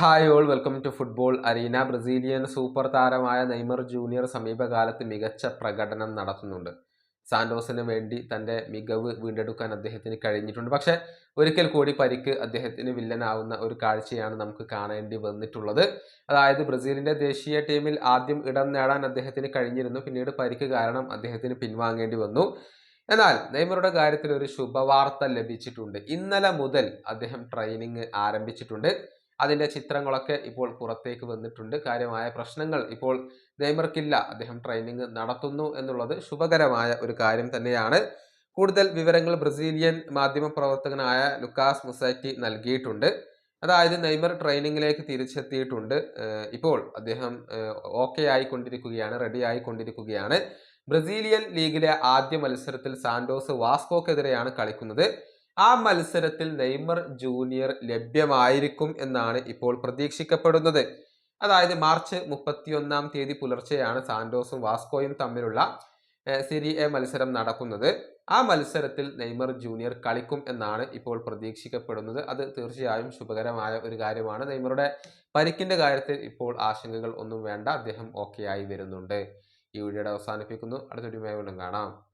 Hi all welcome to football arena Brazilian super താരമായ Neymar junior സമീപകാലത്ത് മികച്ച പ്രകടനം നടത്തുന്നുണ്ട്. സാന്റോസിന് വേണ്ടി തന്റെ മികവ് വീണ്ടെടുക്കാൻ അദ്ദേഹത്തിന് കഴിഞ്ഞിട്ടുണ്ട്. പക്ഷേ ഒരിക്കൽ കൂടി പരിക്ക് അദ്ദേഹത്തിന് വില്ലനാവുന്ന ഒരു കാഴ്ചയാണ് നമുക്ക് കാണേണ്ടി വന്നിട്ടുള്ളത്. അതായത് ബ്രസീലിന്റെ ദേശീയ ടീമിൽ ആദ്യം ഇടം നേടാൻ അദ്ദേഹത്തിന് കഴിഞ്ഞിരുന്നു. പിന്നീട് പരിക്ക് കാരണം അദ്ദേഹത്തിന് പിൻവാങ്ങേണ്ടി വന്നു. എന്നാൽ നെയ്മറുടെ കാര്യത്തിൽ ഒരു ശുഭവാർത്ത ലഭിച്ചിട്ടുണ്ട്. ഇന്നലെ മുതൽ അദ്ദേഹം ട്രെയിനിങ് ആരംഭിച്ചിട്ടുണ്ട്. അതിന്റെ ചിത്രങ്ങളൊക്കെ ഇപ്പോൾ പുറത്തേക്ക് വന്നിട്ടുണ്ട്. കാര്യമായ പ്രശ്നങ്ങൾ ഇപ്പോൾ നെയ്മർക്കില്ല. അദ്ദേഹം ട്രെയിനിങ് നടത്തുന്നു എന്നുള്ളത് ശുഭകരമായ ഒരു കാര്യം തന്നെയാണ്. കൂടുതൽ വിവരങ്ങൾ ബ്രസീലിയൻ മാധ്യമപ്രവർത്തകനായ ലുക്കാസ് മുസാറ്റി നൽകിയിട്ടുണ്ട്. അതായത് നെയ്മർ ട്രെയിനിങ്ങിലേക്ക് തിരിച്ചെത്തിയിട്ടുണ്ട്. ഇപ്പോൾ അദ്ദേഹം ഓക്കെ ആയിക്കൊണ്ടിരിക്കുകയാണ് റെഡി ആയിക്കൊണ്ടിരിക്കുകയാണ്. ബ്രസീലിയൻ ലീഗിലെ ആദ്യ മത്സരത്തിൽ സാന്റോസ് വാസ്കോക്കെതിരെയാണ് കളിക്കുന്നത്. ആ മത്സരത്തിൽ നെയ്മർ ജൂനിയർ ലഭ്യമായിരിക്കും എന്നാണ് ഇപ്പോൾ പ്രതീക്ഷിക്കപ്പെടുന്നത്. അതായത് മാർച്ച് മുപ്പത്തിയൊന്നാം തീയതി പുലർച്ചെയാണ് സാന്റോസും വാസ്കോയും തമ്മിലുള്ള സിരി എ മത്സരം നടക്കുന്നത്. ആ മത്സരത്തിൽ നെയ്മർ ജൂനിയർ കളിക്കും എന്നാണ് ഇപ്പോൾ പ്രതീക്ഷിക്കപ്പെടുന്നത്. അത് തീർച്ചയായും ശുഭകരമായ ഒരു കാര്യമാണ്. നെയ്മറുടെ പരിക്കിന്റെ കാര്യത്തിൽ ഇപ്പോൾ ആശങ്കകൾ ഒന്നും വേണ്ട. അദ്ദേഹം ഓക്കെ ആയി വരുന്നുണ്ട്. ഈ വീഡിയോയുടെ അവസാനിപ്പിക്കുന്നു. അടുത്തൊരു വീണ്ടും കാണാം.